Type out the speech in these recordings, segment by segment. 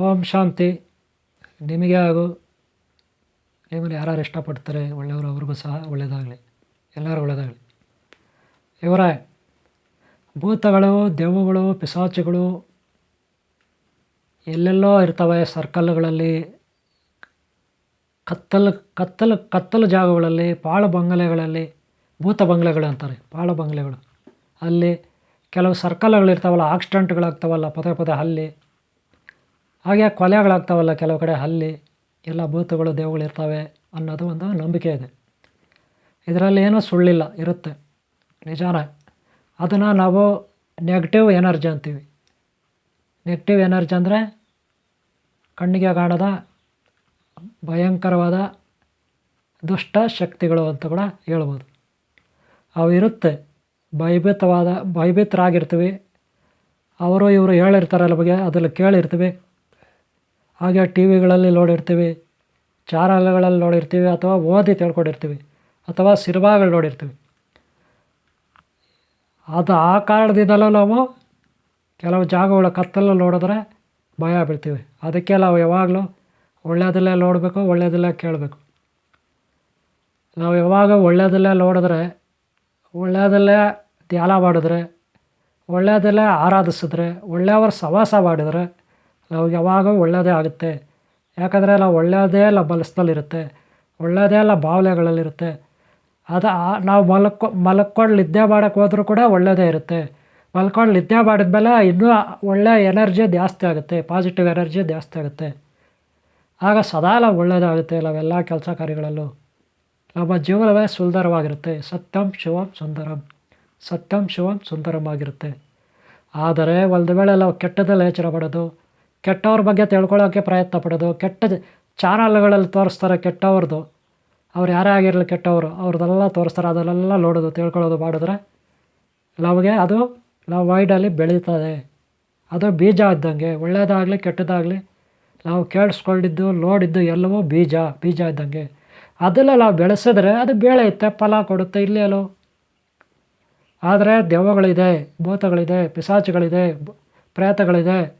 ಓಂ ಶಾಂತಿ. ನಿಮಗೆ ಹಾಗೂ ನಿಮ್ಮನ್ನು ಯಾರ್ಯಾರು ಇಷ್ಟಪಡ್ತಾರೆ, ಒಳ್ಳೆಯವರು ಅವ್ರಿಗೂ ಸಹ ಒಳ್ಳೆಯದಾಗಲಿ ಎಲ್ಲರೂ ಒಳ್ಳೆಯದಾಗಲಿ. ಇವರೇ ಭೂತಗಳು ದೆವ್ವಗಳು ಪಿಶಾಚಿಗಳು ಎಲ್ಲೆಲ್ಲೋ ಇರ್ತವೆ ಸರ್ಕಲ್ಗಳಲ್ಲಿ, ಕತ್ತಲು ಕತ್ತಲು ಕತ್ತಲು ಜಾಗಗಳಲ್ಲಿ, ಪಾಳು ಬಂಗಲೆಗಳಲ್ಲಿ, ಭೂತ ಬಂಗಲೆಗಳು ಅಂತಾರೆ, ಪಾಳು ಬಂಗಲೆಗಳು. ಅಲ್ಲಿ ಕೆಲವು ಸರ್ಕಲ್ಗಳಿರ್ತಾವಲ್ಲ ಆಕ್ಸಿಡೆಂಟ್ಗಳಾಗ್ತಾವಲ್ಲ, ಪದೇ ಪದೇ ಅಲ್ಲಿ ಹಾಗೆ ಕೊಲೆಗಳಾಗ್ತಾವಲ್ಲ ಕೆಲವು ಕಡೆ ಅಲ್ಲಿ ಎಲ್ಲ ಭೂತಗಳು, ದೇವಗಳು ಇರ್ತವೆ ಅನ್ನೋದು ಒಂದು ನಂಬಿಕೆ ಇದೆ. ಇದರಲ್ಲಿ ಏನೂ ಸುಳ್ಳಿಲ್ಲ, ಇರುತ್ತೆ, ನಿಜಾನೇ. ಅದನ್ನು ನಾವು ನೆಗೆಟಿವ್ ಎನರ್ಜಿ ಅಂತೀವಿ. ನೆಗೆಟಿವ್ ಎನರ್ಜಿ ಅಂದರೆ ಕಣ್ಣಿಗೆ ಕಾಣದ ಭಯಂಕರವಾದ ದುಷ್ಟ ಶಕ್ತಿಗಳು ಅಂತ ಕೂಡ ಹೇಳ್ಬೋದು. ಅವು ಇರುತ್ತೆ, ಭಯಭೀತವಾದ, ಭಯಭೀತರಾಗಿರ್ತೀವಿ. ಅವರು ಇವರು ಹೇಳಿರ್ತಾರಲ್ಲ ಬಗ್ಗೆ, ಅದರಲ್ಲಿ ಕೇಳಿರ್ತೀವಿ. ಹಾಗೆ ಟಿ ವಿಗಳಲ್ಲಿ ನೋಡಿರ್ತೀವಿ, ಚಾನಲ್ಗಳಲ್ಲಿ ನೋಡಿರ್ತೀವಿ, ಅಥವಾ ಓದಿ ತಿಳ್ಕೊಂಡಿರ್ತೀವಿ, ಅಥವಾ ಸಿನಿಮಾಗಳು ನೋಡಿರ್ತೀವಿ. ಅದು ಆ ಕಾರಣದಿಂದಲೂ ನಾವು ಕೆಲವು ಜಾಗಗಳ ಕತ್ತಲಲ್ಲಿ ನೋಡಿದ್ರೆ ಭಯ ಬೀಳ್ತೀವಿ. ಅದಕ್ಕೆ ನಾವು ಯಾವಾಗಲೂ ಒಳ್ಳೆಯದಲ್ಲೇ ನೋಡಬೇಕು ಒಳ್ಳೆಯದಲ್ಲೇ ಕೇಳಬೇಕು. ನಾವು ಯಾವಾಗ ಒಳ್ಳೆಯದಲ್ಲೇ ನೋಡಿದ್ರೆ ಒಳ್ಳೆಯದಲ್ಲೇ ಧ್ಯಾನ ಮಾಡಿದ್ರೆ ಒಳ್ಳೆಯದಲ್ಲೇ ಆರಾಧಿಸಿದ್ರೆ, ಒಳ್ಳೆಯವರ ಸವಾಸ ಮಾಡಿದರೆ ನಾವು ಯಾವಾಗ ಒಳ್ಳೆಯದೇ ಆಗುತ್ತೆ. ಯಾಕಂದರೆ ನಾವು ಒಳ್ಳೆಯದೇ ಎಲ್ಲ ಮನಸ್ಸಿನಲ್ಲಿರುತ್ತೆ. ಒಳ್ಳೆಯದೇ ಎಲ್ಲ ಭಾವನೆಗಳಲ್ಲಿರುತ್ತೆ. ಅದು ನಾವು ಮಲಕ್ಕೊ ಮಲ್ಕೊಂಡು ನಿದ್ದೆ ಮಾಡೋಕ್ಕೆ ಹೋದ್ರೂ ಕೂಡ ಒಳ್ಳೆಯದೇ ಇರುತ್ತೆ. ಮಲ್ಕೊಂಡು ನಿದ್ದೆ ಮಾಡಿದ್ಮೇಲೆ ಇನ್ನೂ ಒಳ್ಳೆಯ ಎನರ್ಜಿ ಜಾಸ್ತಿ ಆಗುತ್ತೆ. ಪಾಸಿಟಿವ್ ಎನರ್ಜಿ ಜಾಸ್ತಿ ಆಗುತ್ತೆ. ಆಗ ಸದಾ ನಾವು ಒಳ್ಳೆಯದಾಗುತ್ತೆ ನಾವೆಲ್ಲ ಕೆಲಸ ಕಾರ್ಯಗಳಲ್ಲೂ. ನಮ್ಮ ಜೀವನವೇ ಸುಂದರವಾಗಿರುತ್ತೆ. ಸತ್ಯಂ ಶಿವಂ ಸುಂದರಂ. ಸತ್ಯಂ ಶಿವಂ ಸುಂದರಂ ಆಗಿರುತ್ತೆ. ಆದರೆ ಒಂದು ವೇಳೆ ನಾವು ಕೆಟ್ಟದಲ್ಲಿ ಎಚ್ಚರ ಮಾಡೋದು ಕೆಟ್ಟವ್ರ ಬಗ್ಗೆ ತಿಳ್ಕೊಳ್ಳೋಕ್ಕೆ ಪ್ರಯತ್ನ ಪಡೋದು, ಕೆಟ್ಟ ಚಾನಲ್ಗಳಲ್ಲಿ ತೋರಿಸ್ತಾರೆ ಕೆಟ್ಟವ್ರದ್ದು ಅವ್ರು ಯಾರೇ ಆಗಿರಲಿ ಕೆಟ್ಟವರು, ಅವ್ರದ್ದೆಲ್ಲ ತೋರಿಸ್ತಾರೆ ಅದನ್ನೆಲ್ಲ ನೋಡೋದು, ತಿಳ್ಕೊಳ್ಳೋದು ಮಾಡಿದ್ರೆ ನಮಗೆ ಅದು ನಾವು ಮೈಂಡಲ್ಲಿ ಬೆಳೀತದೆ. ಅದು ಬೀಜ ಇದ್ದಂಗೆ, ಒಳ್ಳೆಯದಾಗಲಿ ಕೆಟ್ಟದಾಗಲಿ ನಾವು ಕೇಳಿಸ್ಕೊಂಡಿದ್ದು, ನೋಡಿದ್ದು ಎಲ್ಲವೂ ಬೀಜ ಬೀಜ ಇದ್ದಂಗೆ. ಅದೆಲ್ಲ ನಾವು ಬೆಳೆಸಿದ್ರೆ ಅದು ಬೆಳೆಯುತ್ತೆ ಫಲ ಕೊಡುತ್ತೆ ಇಲ್ಲೇಲೋ ಆದರೆ ದೆವ್ವಗಳಿದೆ, ಭೂತಗಳಿದೆ, ಪಿಸಾಚುಗಳಿದೆ ಪ್ರೇತಗಳಿದೆ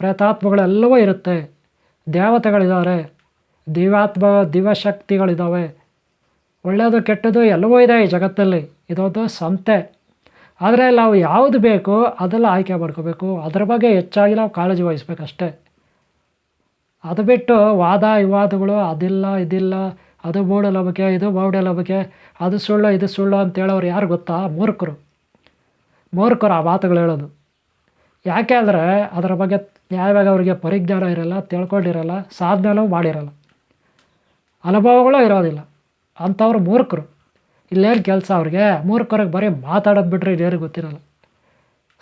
ಪ್ರೇತಾತ್ಮಗಳೆಲ್ಲವೂ ಇರುತ್ತೆ. ದೇವತೆಗಳಿದ್ದಾರೆ. ದಿವ್ಯಾತ್ಮ, ದಿವ್ಯಶಕ್ತಿಗಳಿದ್ದಾವೆ. ಒಳ್ಳೆಯದು ಕೆಟ್ಟದ್ದು ಎಲ್ಲವೂ ಇದೆ ಈ ಜಗತ್ತಲ್ಲಿ. ಇದೊಂದು ಸಂತೆ. ಆದರೆ ನಾವು ಯಾವುದು ಬೇಕು ಅದೆಲ್ಲ ಆಯ್ಕೆ ಮಾಡ್ಕೋಬೇಕು. ಅದ್ರ ಬಗ್ಗೆ ಹೆಚ್ಚಾಗಿ ನಾವು ಕಾಳಜಿ ವಹಿಸ್ಬೇಕಷ್ಟೇ. ಅದು ಬಿಟ್ಟು ವಾದ, ವಿವಾದಗಳು, ಅದಿಲ್ಲ, ಇದಿಲ್ಲ, ಅದು ಮೂಢನಂಬಿಕೆ ಇದು ಮೌಢ್ಯನಂಬಿಕೆ ಅದು ಸುಳ್ಳು, ಇದು ಸುಳ್ಳು ಅಂತ ಹೇಳೋರು ಯಾರು ಗೊತ್ತಾ? ಮೂರ್ಖರು. ಮೂರ್ಖರು ಆ ಮಾತುಗಳು ಹೇಳೋದು. ಯಾಕೆ ಅಂದರೆ ಅದರ ಬಗ್ಗೆ ನ್ಯಾಯವಾಗಿ ಅವರಿಗೆ ಪರಿಜ್ಞಾನ ಇರಲ್ಲ, ತಿಳ್ಕೊಂಡಿರಲ್ಲ, ಸಾಧನೆನೂ ಮಾಡಿರಲ್ಲ. ಅನುಭವಗಳು ಇರೋದಿಲ್ಲ. ಅಂಥವ್ರು ಮೂರ್ಖರು. ಇಲ್ಲೇನು ಕೆಲಸ ಅವ್ರಿಗೆ? ಮೂರ್ಖರಿಗೆ ಬರೀ ಮಾತಾಡೋದು ಬಿಟ್ಟರೆ ಇದೇನು ಗೊತ್ತಿರಲ್ಲ.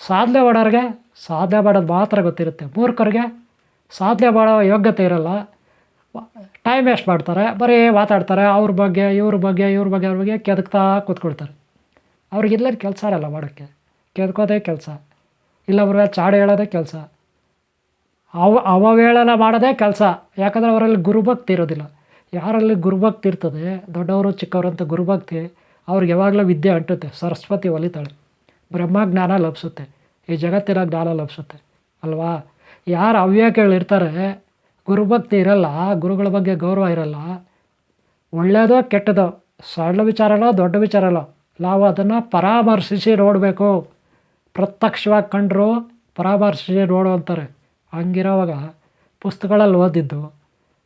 ಸಾಧನೆ ಮಾಡೋರಿಗೆ ಸಾಧನೆ ಮಾಡೋದು ಮಾತ್ರ ಗೊತ್ತಿರುತ್ತೆ. ಮೂರ್ಖರಿಗೆ ಸಾಧನೆ ಮಾಡೋ ಯೋಗ್ಯತೆ ಇರಲ್ಲ. ಟೈಮ್ ವೇಸ್ಟ್ ಮಾಡ್ತಾರೆ. ಬರೀ ಮಾತಾಡ್ತಾರೆ. ಅವ್ರ ಬಗ್ಗೆ, ಇವ್ರ ಬಗ್ಗೆ ಇವ್ರ ಬಗ್ಗೆ, ಅವ್ರ ಬಗ್ಗೆ ಕೆದಕ್ತಾ ಕೂತ್ಕೊಳ್ತಾರೆ. ಅವ್ರಿಗೆ ಇಲ್ಲೇನು ಕೆಲಸ ಇರಲ್ಲ ಮಾಡೋಕ್ಕೆ. ಕೆದ್ಕೋದೇ ಕೆಲಸ. ಇಲ್ಲೊಬ್ರ ಚಾಡಿ ಹೇಳೋದೇ ಕೆಲಸ. ಅವ, ಅವಹೇಳನ ಮಾಡೋದೇ ಕೆಲಸ. ಯಾಕಂದರೆ ಅವರಲ್ಲಿ ಗುರುಭಕ್ತಿ ಇರೋದಿಲ್ಲ. ಯಾರಲ್ಲಿ ಗುರುಭಕ್ತಿ ಇರ್ತದೆ, ದೊಡ್ಡವರು, ಚಿಕ್ಕವರು ಅಂತ ಗುರುಭಕ್ತಿ, ಅವ್ರಿಗೆ ಯಾವಾಗಲೂ ವಿದ್ಯೆ ಅಂಟುತ್ತೆ. ಸರಸ್ವತಿ ಒಲಿತಾಳೆ. ಬ್ರಹ್ಮಜ್ಞಾನ ಲಭಿಸುತ್ತೆ. ಈ ಜಗತ್ತಿನ ಜ್ಞಾನ ಲಭಿಸುತ್ತೆ. ಅಲ್ವಾ? ಯಾರು ಅವ್ಯಾಕೆಗಳಿರ್ತಾರೆ ಗುರುಭಕ್ತಿ ಇರಲ್ಲ, ಗುರುಗಳ ಬಗ್ಗೆ ಗೌರವ ಇರಲ್ಲ. ಒಳ್ಳೆಯದೋ ಕೆಟ್ಟದೋ, ಸಣ್ಣ ವಿಚಾರನೋ ದೊಡ್ಡ ವಿಚಾರನೋ, ನಾವು ಅದನ್ನು ಪರಾಮರ್ಶಿಸಿ ನೋಡಬೇಕು. ಪ್ರತ್ಯಕ್ಷವಾಗಿ ಕಂಡರು ಪರಾಮರ್ಶಿಸಿ ನೋಡು ಅಂತಾರೆ. ಹಂಗಿರೋವಾಗ ಪುಸ್ತಕಗಳಲ್ಲಿ ಓದಿದ್ದು,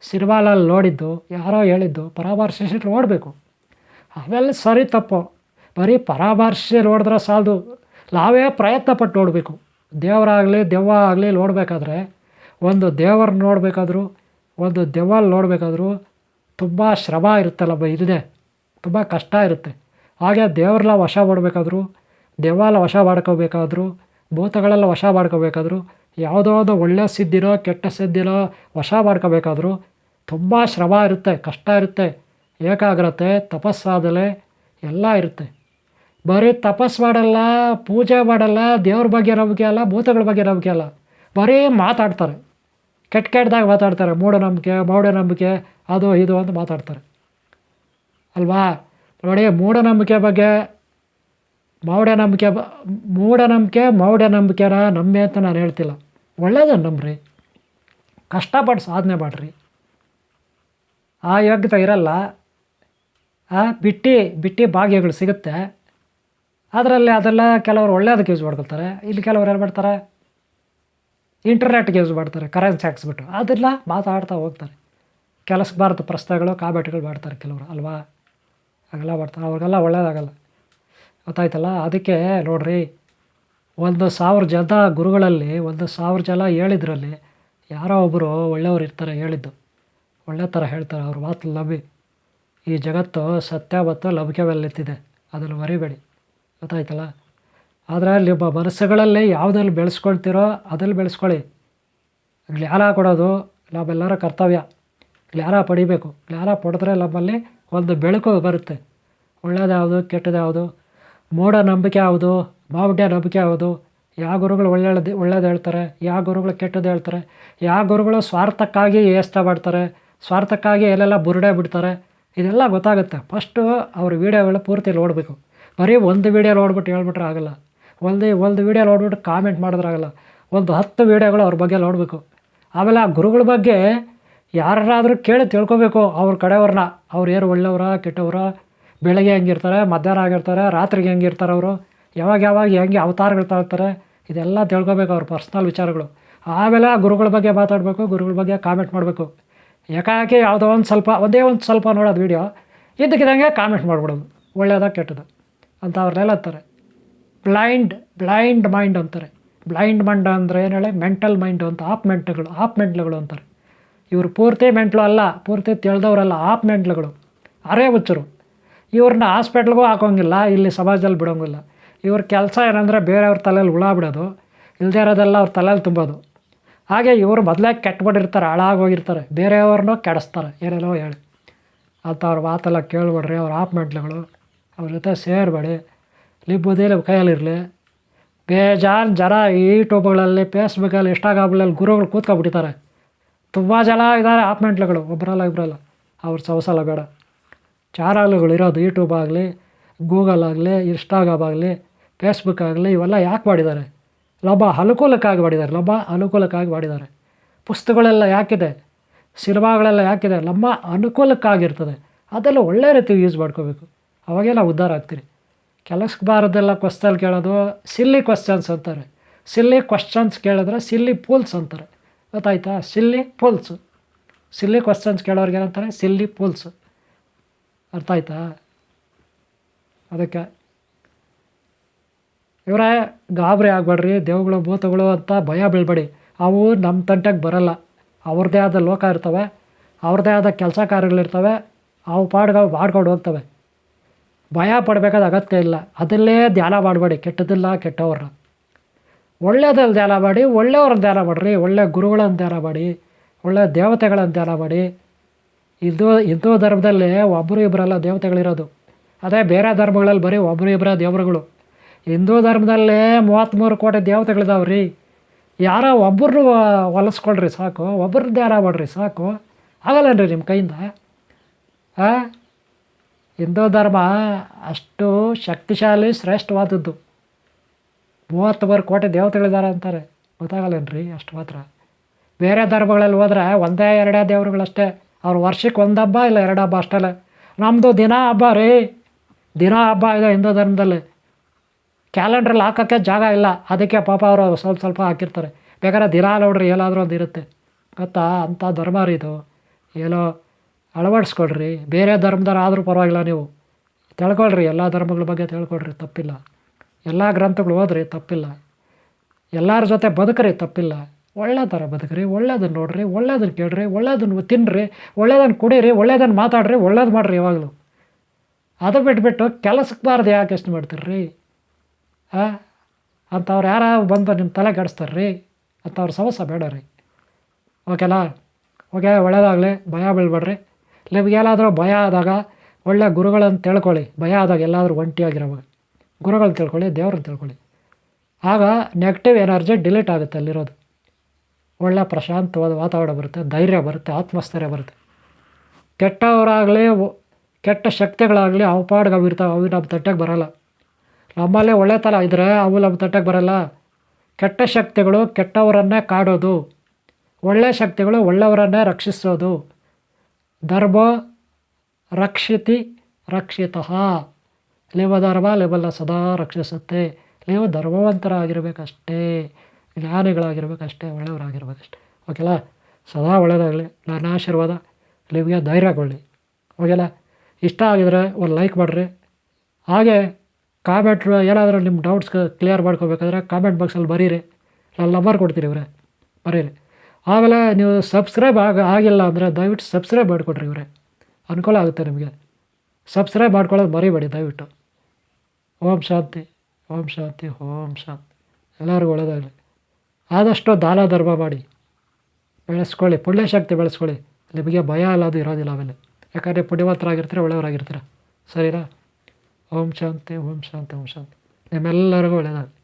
ಸಿನಿಮಾಲಲ್ಲಿ ನೋಡಿದ್ದು, ಯಾರೋ ಹೇಳಿದ್ದು ಪರಾಮರ್ಶಿಸಿ ನೋಡಬೇಕು. ಅವೆಲ್ಲ ಸರಿ ತಪ್ಪು. ಬರೀ ಪರಾಮರ್ಶೆ ನೋಡಿದ್ರೆ ಸಾಲದು. ನಾವೇ ಪ್ರಯತ್ನ ಪಟ್ಟು ನೋಡಬೇಕು. ದೇವರಾಗಲಿ ದೆವ್ವ ಆಗಲಿ ನೋಡಬೇಕಾದ್ರೆ, ಒಂದು ದೇವರು ನೋಡಬೇಕಾದ್ರು, ಒಂದು ದೆವ್ವಲ್ಲಿ ನೋಡಬೇಕಾದ್ರೂ ತುಂಬ ಶ್ರಮ ಇರುತ್ತಲ್ಲ ಬ ಇಲ್ಲದೆ ತುಂಬ ಕಷ್ಟ ಇರುತ್ತೆ. ಹಾಗೆ ದೇವ್ರನ್ನ ವಶ ಮಾಡಬೇಕಾದ್ರೂ ದೆವ್ವಲ್ಲ ವಶ ಮಾಡ್ಕೋಬೇಕಾದ್ರೂ ಭೂತಗಳೆಲ್ಲ ವಶ ಮಾಡ್ಕೋಬೇಕಾದ್ರೂ ಯಾವುದೋ ಒಂದು ಒಳ್ಳೆಯ ಸಿದ್ದಿರೋ ಕೆಟ್ಟ ಸಿದ್ದಿರೋ ವಶ ಮಾಡ್ಕೋಬೇಕಾದ್ರೂ ತುಂಬ ಶ್ರಮ ಇರುತ್ತೆ, ಕಷ್ಟ ಇರುತ್ತೆ, ಏಕಾಗ್ರತೆ ತಪಸ್ಸಾದಲೆ ಎಲ್ಲ ಇರುತ್ತೆ. ಬರೀ ತಪಸ್ ಮಾಡಲ್ಲ, ಪೂಜೆ ಮಾಡಲ್ಲ, ದೇವ್ರ ಬಗ್ಗೆ ನಂಬಿಕೆ ಅಲ್ಲ, ಭೂತಗಳ ಬಗ್ಗೆ ನಂಬಿಕೆ ಅಲ್ಲ, ಬರೀ ಮಾತಾಡ್ತಾರೆ. ಕೆಟ್ಟ ಕೆಟ್ಟದಾಗ ಮಾತಾಡ್ತಾರೆ, ಮೂಢನಂಬಿಕೆ, ಮೌಢನಂಬಿಕೆ, ಅದು ಇದು ಅಂತ ಮಾತಾಡ್ತಾರೆ. ಅಲ್ವಾ? ನೋಡಿ, ಮೂಢನಂಬಿಕೆ ಬಗ್ಗೆ ಮೌಢನಂಬಿಕೆ ಬ ಮೂಢನಂಬಿಕೆ ಮೌಢನಂಬಿಕೆನ ನಂಬಿ ಅಂತ ನಾನು ಹೇಳ್ತಿಲ್ಲ. ಒಳ್ಳೇದನ್ನು ನಂಬ್ರಿ. ಕಷ್ಟಪಟ್ಟು ಸಾಧನೆ ಮಾಡಿರಿ. ಆ ಯೋಗ್ಯತೆ ಇರಲ್ಲ. ಆ ಬಿಟ್ಟು, ಬಿಟ್ಟಿ ಭಾಗ್ಯಗಳು ಸಿಗುತ್ತೆ. ಅದರಲ್ಲಿ ಅದೆಲ್ಲ ಕೆಲವರು ಒಳ್ಳೇದಕ್ಕೆ ಯೂಸ್ ಮಾಡ್ಕೊಳ್ತಾರೆ. ಇಲ್ಲಿ ಕೆಲವರು ಏನು ಮಾಡ್ತಾರೆ? ಇಂಟರ್ನೆಟ್ಗೆ ಯೂಸ್ ಮಾಡ್ತಾರೆ ಕರೆನ್ಸಿ ಹಾಕ್ಸ್ಬಿಟ್ಟು. ಅದೆಲ್ಲ ಮಾತಾಡ್ತಾ ಹೋಗ್ತಾರೆ. ಕೆಲಸ ಬಾರದು ಪ್ರಶ್ನೆಗಳು ಕಾಬೆಟ್ಗಳು ಮಾಡ್ತಾರೆ ಕೆಲವರು, ಅಲ್ವಾ? ಹಾಗೆಲ್ಲ ಮಾಡ್ತಾರೆ. ಅವ್ರಿಗೆಲ್ಲ ಒಳ್ಳೇದಾಗಲ್ಲ. ಗೊತ್ತಾಯ್ತಲ್ಲ? ಅದಕ್ಕೆ ನೋಡ್ರಿ, ಒಂದು ಸಾವಿರ ಜನ ಗುರುಗಳಲ್ಲಿ, ಒಂದು ಸಾವಿರ ಜನ ಹೇಳಿದ್ರಲ್ಲಿ ಯಾರೋ ಒಬ್ಬರು ಒಳ್ಳೆಯವ್ರು ಇರ್ತಾರೆ ಹೇಳಿದ್ದು. ಒಳ್ಳೆ ಥರ ಹೇಳ್ತಾರೆ, ಅವ್ರ ಮಾತು ಲಭಿ ಈ ಜಗತ್ತು ಸತ್ಯ ಮತ್ತು ನಿಂತಿದೆ ಅದನ್ನು ಮರಿಬೇಡಿ. ಗೊತ್ತಾಯ್ತಲ್ಲ? ಆದರೆ ನಿಮ್ಮ ಮನಸ್ಸುಗಳಲ್ಲಿ ಯಾವುದಲ್ಲಿ ಬೆಳೆಸ್ಕೊಳ್ತೀರೋ ಅದಲ್ಲಿ ಬೆಳೆಸ್ಕೊಳ್ಳಿ. ಜ್ಞಾನ ಕೊಡೋದು ನಾವೆಲ್ಲರ ಕರ್ತವ್ಯ. ಜ್ಞಾನ ಪಡಿಬೇಕು. ಜ್ಞಾನ ಪಡೆದ್ರೆ ನಮ್ಮಲ್ಲಿ ಒಂದು ಬೆಳಕು ಬರುತ್ತೆ. ಒಳ್ಳೇದು ಯಾವುದು ಕೆಟ್ಟದ್ದು ನಂಬಿಕೆ ಯಾವುದು? ಮಾವುಡ್ಯ ನಂಬಿಕೆ ಯಾವುದು? ಯಾವ ಗುರುಗಳು ಒಳ್ಳೆಯದು ಒಳ್ಳೇದು ಹೇಳ್ತಾರೆ ಯಾವ ಗುರುಗಳು ಕೆಟ್ಟದ್ದು ಹೇಳ್ತಾರೆ ಯಾವ ಗುರುಗಳು ಸ್ವಾರ್ಥಕ್ಕಾಗಿ ಏಸ್ತ ಮಾಡ್ತಾರೆ, ಸ್ವಾರ್ಥಕ್ಕಾಗಿ ಎಲ್ಲೆಲ್ಲ ಬುರುಡೆ ಬಿಡ್ತಾರೆ, ಇದೆಲ್ಲ ಗೊತ್ತಾಗುತ್ತೆ. ಫಸ್ಟು ಅವ್ರ ವೀಡಿಯೋಗಳು ಪೂರ್ತಿ ನೋಡಬೇಕು. ಬರೀ ಒಂದು ವೀಡಿಯೋ ನೋಡ್ಬಿಟ್ಟು ಹೇಳ್ಬಿಟ್ರೆ ಆಗಲ್ಲ. ಒಂದು ಒಂದು ವೀಡಿಯೋ ನೋಡ್ಬಿಟ್ಟು ಕಾಮೆಂಟ್ ಮಾಡಿದ್ರಾಗಲ್ಲ ಒಂದು ಹತ್ತು ವೀಡಿಯೋಗಳು ಅವ್ರ ಬಗ್ಗೆ ನೋಡಬೇಕು. ಆಮೇಲೆ ಆ ಗುರುಗಳ ಬಗ್ಗೆ ಯಾರಾದರೂ ಕೇಳಿ ತಿಳ್ಕೊಬೇಕು ಅವ್ರ ಕಡೆಯವ್ರನ್ನ. ಅವ್ರು ಏನು ಒಳ್ಳೆಯವರ, ಕೆಟ್ಟವರ? ಬೆಳಗ್ಗೆ ಹೆಂಗಿರ್ತಾರೆ, ಮಧ್ಯಾಹ್ನ ಆಗಿರ್ತಾರೆ, ರಾತ್ರಿಗೆ ಹೆಂಗಿರ್ತಾರೆ ಅವರು? ಯಾವಾಗ ಯಾವಾಗ ಹೆಂಗೆ ಅವತಾರಗಳು ತಗೊಳ್ತಾರೆ ಇದೆಲ್ಲ ತಿಳ್ಕೊಬೇಕು ಅವ್ರ ಪರ್ಸ್ನಲ್ ವಿಚಾರಗಳು. ಆಮೇಲೆ ಗುರುಗಳ ಬಗ್ಗೆ ಮಾತಾಡಬೇಕು, ಗುರುಗಳ ಬಗ್ಗೆ ಕಾಮೆಂಟ್ ಮಾಡಬೇಕು. ಏಕಾಏಕಿ ಯಾವುದೋ ಒಂದು ಸ್ವಲ್ಪ, ಒಂದೇ ಒಂದು ಸ್ವಲ್ಪ ನೋಡೋದು ವೀಡಿಯೋ ಇದ್ದಕ್ಕಿದ್ದಂಗೆ ಕಾಮೆಂಟ್ ಮಾಡಿಬಿಡೋದು. ಒಳ್ಳೆಯದ ಕೆಟ್ಟದ? ಅಂತ ಅವ್ರನ್ನೆಲ್ಲ ಅಂತಾರೆ. ಬ್ಲೈಂಡ್ ಬ್ಲೈಂಡ್ ಮೈಂಡ್ ಅಂತಾರೆ. ಬ್ಲೈಂಡ್ ಮೈಂಡ್ ಅಂದರೆ ಏನು ಹೇಳಿ? ಮೆಂಟಲ್ ಮೈಂಡು ಅಂತ, ಆಪ್ ಮೆಂಟ್ಗಳು ಆಪ್ ಮೆಂಟ್ಲುಗಳು ಅಂತಾರೆ. ಇವರು ಪೂರ್ತಿ ಮೆಂಟ್ಲು ಅಲ್ಲ, ಪೂರ್ತಿ ತಿಳಿದವರಲ್ಲ, ಆಪ್ ಮೆಂಟ್ಲುಗಳು. ಅರೇ ಹುಚ್ಚರು. ಇವ್ರನ್ನ ಹಾಸ್ಪಿಟ್ಲ್ಗೂ ಹಾಕೋಂಗಿಲ್ಲ, ಇಲ್ಲಿ ಸಮಾಜದಲ್ಲಿ ಬಿಡೋಂಗಿಲ್ಲ. ಇವ್ರ ಕೆಲಸ ಏನಂದರೆ ಬೇರೆಯವ್ರ ತಲೆಯಲ್ಲಿ ಹುಳ ಬಿಡೋದು ಇಲ್ಲದೇ ಇರೋದೆಲ್ಲ ಅವ್ರ ತಲೆಯಲ್ಲಿ ತುಂಬೋದು. ಹಾಗೆ ಇವರು ಮೊದಲೇ ಕೆಟ್ಟಬಿಟ್ಟಿರ್ತಾರೆ ಹಾಳಾಗೋಗಿರ್ತಾರೆ ಬೇರೆಯವ್ರನ್ನೂ ಕೆಡಿಸ್ತಾರೆ, ಏನೇನೋ ಹೇಳಿ. ಅಂತ ಅವ್ರ ಮಾತೆಲ್ಲ ಕೇಳ್ಬೇಡ್ರಿ, ಅವ್ರ ಆಪ್ ಮೆಂಟ್ಲುಗಳು. ಅವ್ರ ಜೊತೆ ಸೇರಬೇಡಿ ಲಿಬ್ಬುದೇ ನಿಮ್ಮ ಕೈಯಲ್ಲಿರಲಿ. ಬೇಜಾನ್ ಜನ ಯೂಟ್ಯೂಬ್ಗಳಲ್ಲಿ, ಫೇಸ್ಬುಕ್ಕಲ್ಲಿ ಇನ್ಸ್ಟಾಗ್ರಾಮ್ಗಳಲ್ಲಿ ಗುರುಗಳು ಕೂತ್ಕೊಬಿಟ್ಟಿದ್ದಾರೆ ತುಂಬ ಜನ ಇದ್ದಾರೆ ಆಪ್ ಮೆಂಟ್ಲುಗಳು ಒಬ್ಬರಲ್ಲ ಇಬ್ಬರಲ್ಲ ಅವ್ರ ಸವಸಲ್ಲ ಬೇಡ. ಚಾನಲ್ಗಳು ಇರೋದು ಯೂಟ್ಯೂಬ್ ಆಗಲಿ, ಗೂಗಲ್ ಆಗಲಿ, ಇನ್ಸ್ಟಾಗ್ರಾಮ್ ಆಗಲಿ ಫೇಸ್ಬುಕ್ ಆಗಲಿ, ಇವೆಲ್ಲ ಯಾಕೆ ಮಾಡಿದ್ದಾರೆ? ಲಭ ಅನುಕೂಲಕ್ಕಾಗಿ ಮಾಡಿದ್ದಾರೆ ಲಭ ಅನುಕೂಲಕ್ಕಾಗಿ ಮಾಡಿದ್ದಾರೆ. ಪುಸ್ತಕಗಳೆಲ್ಲ ಯಾಕಿದೆ? ಸಿನಿಮಾಗಳೆಲ್ಲ ಯಾಕಿದೆ? ನಮ್ಮ ಅನುಕೂಲಕ್ಕಾಗಿರ್ತದೆ. ಅದೆಲ್ಲ ಒಳ್ಳೆ ರೀತಿ ಯೂಸ್ ಮಾಡ್ಕೋಬೇಕು. ಅವಾಗೆಲ್ಲ ಉದ್ಧಾರ ಆಗ್ತೀರಿ? ಕೆಲಸಕ್ಕೆ ಬಾರದೆಲ್ಲ ಕ್ವಶ್ಚನ್ ಕೇಳೋದು ಸಿಲ್ಲಿ ಕ್ವಶ್ಚನ್ಸ್ ಅಂತಾರೆ. ಸಿಲ್ಲಿ ಕ್ವಶ್ಚನ್ಸ್ ಕೇಳಿದ್ರೆ ಸಿಲ್ಲಿ ಪೂಲ್ಸ್ ಅಂತಾರೆ. ಗೊತ್ತಾಯ್ತಾ? ಸಿಲ್ಲಿ ಪೂಲ್ಸು ಸಿಲ್ಲಿ ಕ್ವಶ್ಚನ್ಸ್ ಕೇಳೋರಿಗೆ ಏನಂತಾರೆ ಸಿಲ್ಲಿ ಪೂಲ್ಸ್ ಅರ್ಥ ಆಯ್ತಾ? ಅದಕ್ಕೆ ಇವರೇ, ಗಾಬರಿ ಆಗಬೇಡ್ರಿ ದೇವುಗಳು ಭೂತಗಳು ಅಂತ ಭಯ ಬೀಳ್ಬೇಡಿ. ಅವು ನಮ್ಮ ತಂಟೆಗೆ ಬರಲ್ಲ. ಅವ್ರದ್ದೇ ಆದ ಲೋಕ ಇರ್ತವೆ, ಅವ್ರದ್ದೇ ಆದ ಕೆಲಸ ಕಾರ್ಯಗಳಿರ್ತವೆ, ಅವು ಪಾಡ್ಗೆ ಅವು ಮಾಡ್ಕೊಂಡು ಹೋಗ್ತವೆ. ಭಯ ಪಡಬೇಕಾದ ಅಗತ್ಯ ಇಲ್ಲ. ಅದಲ್ಲೇ ಧ್ಯಾನ ಮಾಡಬೇಡಿ. ಕೆಟ್ಟದಿಲ್ಲ ಕೆಟ್ಟವ್ರನ್ನ. ಒಳ್ಳೆಯದಲ್ಲಿ ಧ್ಯಾನ ಮಾಡಿ, ಒಳ್ಳೆಯವ್ರನ್ನ ಧ್ಯಾನ ಮಾಡಿರಿ. ಒಳ್ಳೆಯ ಗುರುಗಳನ್ನು ಧ್ಯಾನ ಮಾಡಿ ಒಳ್ಳೆಯ ದೇವತೆಗಳನ್ನು ಧ್ಯಾನ ಮಾಡಿ. ಇದು ಹಿಂದೂ ಧರ್ಮದಲ್ಲಿ ಒಬ್ಬರು ಇಬ್ಬರಲ್ಲ ದೇವತೆಗಳಿರೋದು. ಅದೇ ಬೇರೆ ಧರ್ಮಗಳಲ್ಲಿ ಬರೀ ಒಬ್ಬರು ಇಬ್ಬರ ದೇವರುಗಳು. ಹಿಂದೂ ಧರ್ಮದಲ್ಲೇ ಮೂವತ್ತ್ಮೂರು ಕೋಟಿ ದೇವತೆಗಳಿದಾವೆ ರೀ. ಯಾರೋ ಒಬ್ಬರು ಹೊಲಿಸ್ಕೊಳ್ರಿ ಸಾಕು ಒಬ್ಬರು ಧ್ಯಾನ ಮಾಡ್ರಿ ಸಾಕು. ಆಗಲ್ಲನ್ರಿ ನಿಮ್ಮ ಕೈಯಿಂದ? ಹಾಂ ಹಿಂದೂ ಧರ್ಮ ಅಷ್ಟು ಶಕ್ತಿಶಾಲಿ, ಶ್ರೇಷ್ಠವಾದದ್ದು. ಮೂವತ್ತ್ಮೂರು ಕೋಟಿ ದೇವತೆಗಳಿದ್ದಾರೆ ಅಂತಾರೆ. ಗೊತ್ತಾಗಲ್ಲೇನ್ರಿ ಅಷ್ಟು ಮಾತ್ರ. ಬೇರೆ ಧರ್ಮಗಳಲ್ಲಿ ಹೋದ್ರೆ ಒಂದೇ ಎರಡೇ ದೇವರುಗಳಷ್ಟೇ. ಅವ್ರು ವರ್ಷಕ್ಕೆ ಒಂದು ಹಬ್ಬ ಇಲ್ಲ, ಎರಡು ಹಬ್ಬ ಅಷ್ಟಲ್ಲ. ನಮ್ಮದು ದಿನ ಹಬ್ಬ ರೀ. ದಿನ ಹಬ್ಬ ಇದೆ ಹಿಂದೂ ಧರ್ಮದಲ್ಲಿ. ಕ್ಯಾಲೆಂಡ್ರಲ್ಲಿ ಹಾಕೋಕ್ಕೆ ಜಾಗ ಇಲ್ಲ. ಅದಕ್ಕೆ ಪಾಪ ಅವರು ಸ್ವಲ್ಪ ಸ್ವಲ್ಪ ಹಾಕಿರ್ತಾರೆ. ಬೇಕಾದ್ರೆ ದಿನ ನೋಡ್ರಿ, ಏನಾದರೂ ಒಂದು ಇರುತ್ತೆ. ಗೊತ್ತಾ? ಅಂಥ ಧರ್ಮ ಇದು. ಏನೋ ಅಳವಡಿಸ್ಕೊಳ್ರಿ. ಬೇರೆ ಧರ್ಮದವ್ರು ಆದರೂ ಪರವಾಗಿಲ್ಲ ನೀವು. ತಿಳ್ಕೊಳ್ರಿ, ಎಲ್ಲ ಧರ್ಮಗಳ ಬಗ್ಗೆ ತಿಳ್ಕೊಳ್ರಿ, ತಪ್ಪಿಲ್ಲ. ಎಲ್ಲ ಗ್ರಂಥಗಳು ಓದ್ರಿ, ತಪ್ಪಿಲ್ಲ. ಎಲ್ಲರ ಜೊತೆ ಬದುಕ್ರಿ, ತಪ್ಪಿಲ್ಲ. ಒಳ್ಳೆ ಥರ ಬದುಕ್ರಿ, ಒಳ್ಳೇದನ್ನು ನೋಡ್ರಿ, ಒಳ್ಳೇದನ್ನು ಕೇಳ್ರಿ, ಒಳ್ಳೇದನ್ನು ತಿನ್ನಿರಿ ಒಳ್ಳೇದನ್ನು ಕುಡೀರಿ, ಒಳ್ಳೇದನ್ನು ಮಾತಾಡ್ರಿ, ಒಳ್ಳೇದು ಮಾಡಿರಿ ಯಾವಾಗಲೂ. ಅದು ಬಿಟ್ಬಿಟ್ಟು ಕೆಲಸಕ್ಕೆ ಬಾರ್ದು ಯಾಕೆ ಎಷ್ಟು ಮಾಡ್ತೀರಿ ಹಾಂ ಅಂಥವ್ರು ಯಾರು ಬಂದು ನಿಮ್ಮ ತಲೆ ಕೆಡಿಸ್ತಾರೆ ರೀ ಅಂಥವ್ರ ಸಮಸ್ಯೆ ಬೇಡ ರೀ ಓಕೆನಾ? ಓಕೆ, ಒಳ್ಳೇದಾಗಲಿ, ಭಯ ಬೀಳ್ಬೇಡ್ರಿ. ನಿಮಗೇನಾದರೂ ಭಯ ಆದಾಗ ಒಳ್ಳೆ ಗುರುಗಳನ್ನು ತಿಳ್ಕೊಳ್ಳಿ. ಭಯ ಆದಾಗ ಎಲ್ಲಾದರೂ ಒಂಟಿಯಾಗಿರೋವಾಗ ಗುರುಗಳನ್ನ ತಿಳ್ಕೊಳ್ಳಿ, ದೇವ್ರನ್ನ ತಿಳ್ಕೊಳ್ಳಿ. ಆಗ ನೆಗೆಟಿವ್ ಎನರ್ಜಿ ಡಿಲೀಟ್ ಆಗುತ್ತೆ ಅಲ್ಲಿರೋದು. ಒಳ್ಳೆ ಪ್ರಶಾಂತವಾದ ವಾತಾವರಣ ಬರುತ್ತೆ, ಧೈರ್ಯ ಬರುತ್ತೆ, ಆತ್ಮಸ್ಥೈರ್ಯ ಬರುತ್ತೆ. ಕೆಟ್ಟವರಾಗಲಿ ಕೆಟ್ಟ ಶಕ್ತಿಗಳಾಗಲಿ ಅವು ಪಾಡ್ಗೆ ಅವು ಇರ್ತಾವೆ, ಅವು ನಮ್ಮ ತಟ್ಟೆಗೆ ಬರೋಲ್ಲ. ನಮ್ಮಲ್ಲೇ ಒಳ್ಳೆ ಥರ ಇದ್ದರೆ ಅವು ನಮ್ಮ ತಟ್ಟೆಗೆ ಬರೋಲ್ಲ. ಕೆಟ್ಟ ಶಕ್ತಿಗಳು ಕೆಟ್ಟವರನ್ನೇ ಕಾಡೋದು. ಒಳ್ಳೆ ಶಕ್ತಿಗಳು ಒಳ್ಳೆಯವರನ್ನೇ ರಕ್ಷಿಸೋದು. ಧರ್ಮ ರಕ್ಷಿತಿ ರಕ್ಷಿತಃ. ಲೇವ ಧರ್ಮ ಲೇಬಲ್ಲ ಸದಾ ರಕ್ಷಿಸುತ್ತೆ. ನೀವು ಧರ್ಮವಂತರಾಗಿರ್ಬೇಕಷ್ಟೇ ಜ್ಞಾನಿಗಳಾಗಿರ್ಬೇಕಷ್ಟೇ, ಒಳ್ಳೆಯವರಾಗಿರ್ಬೇಕಷ್ಟೇ. ಓಕೆಲ್ಲ ಸದಾ ಒಳ್ಳೆಯದಾಗಲಿ. ನನ್ನ ಆಶೀರ್ವಾದ. ನಿಮಗೆ ಧೈರ್ಯಗೊಳ್ಳಿ ಓಕೆಲ್ಲ ಇಷ್ಟ ಆಗಿದ್ರೆ ಒಂದು ಲೈಕ್ ಮಾಡಿರಿ. ಹಾಗೆ ಕಾಮೆಂಟ್ ಏನಾದರೂ ನಿಮ್ಮ ಡೌಟ್ಸ್ ಕ್ಲಿಯರ್ ಮಾಡ್ಕೋಬೇಕಾದ್ರೆ ಕಾಮೆಂಟ್ ಬಾಕ್ಸಲ್ಲಿ ಬರೀರಿ. ನಾನು ನಂಬರ್ ಕೊಡ್ತೀನಿ ಇವರೇ. ಬರೀರಿ. ಆಮೇಲೆ ನೀವು ಸಬ್ಸ್ಕ್ರೈಬ್ ಆಗ ಆಗಿಲ್ಲ ಅಂದರೆ ದಯವಿಟ್ಟು ಸಬ್ಸ್ಕ್ರೈಬ್ ಮಾಡಿಕೊಡ್ರಿ ಇವರೇ. ಅನುಕೂಲ ಆಗುತ್ತೆ ನಿಮಗೆ. ಸಬ್ಸ್ಕ್ರೈಬ್ ಮಾಡ್ಕೊಳ್ಳೋದು ಮರಿಬೇಡಿ ದಯವಿಟ್ಟು. ಓಂ ಶಾಂತಿ. ಓಂ ಶಾಂತಿ. ಓಂ ಶಾಂತಿ. ಎಲ್ಲರಿಗೂ ಒಳ್ಳೆಯದಾಗಲಿ. ಆದಷ್ಟು ದಾನ ಧರ್ಮ ಮಾಡಿ. ಬೆಳೆಸ್ಕೊಳ್ಳಿ, ಪುಣ್ಯಶಕ್ತಿ ಬೆಳೆಸ್ಕೊಳ್ಳಿ. ನಿಮಗೆ ಭಯ ಅಲ್ಲದು ಇರೋದಿಲ್ಲ ಆಮೇಲೆ ಯಾಕಂದರೆ ಪುಣ್ಯವಂತರಾಗಿರ್ತೀರ, ಒಳ್ಳೆಯವರಾಗಿರ್ತೀರ. ಸರಿನಾ? ಓಂ ಶಾಂತಿ ಓಂ ಶಾಂತಿ ಓಂ ಶಾಂತಿ. ನಿಮ್ಮೆಲ್ಲರಿಗೂ ಒಳ್ಳೆಯದಾಗಲಿ.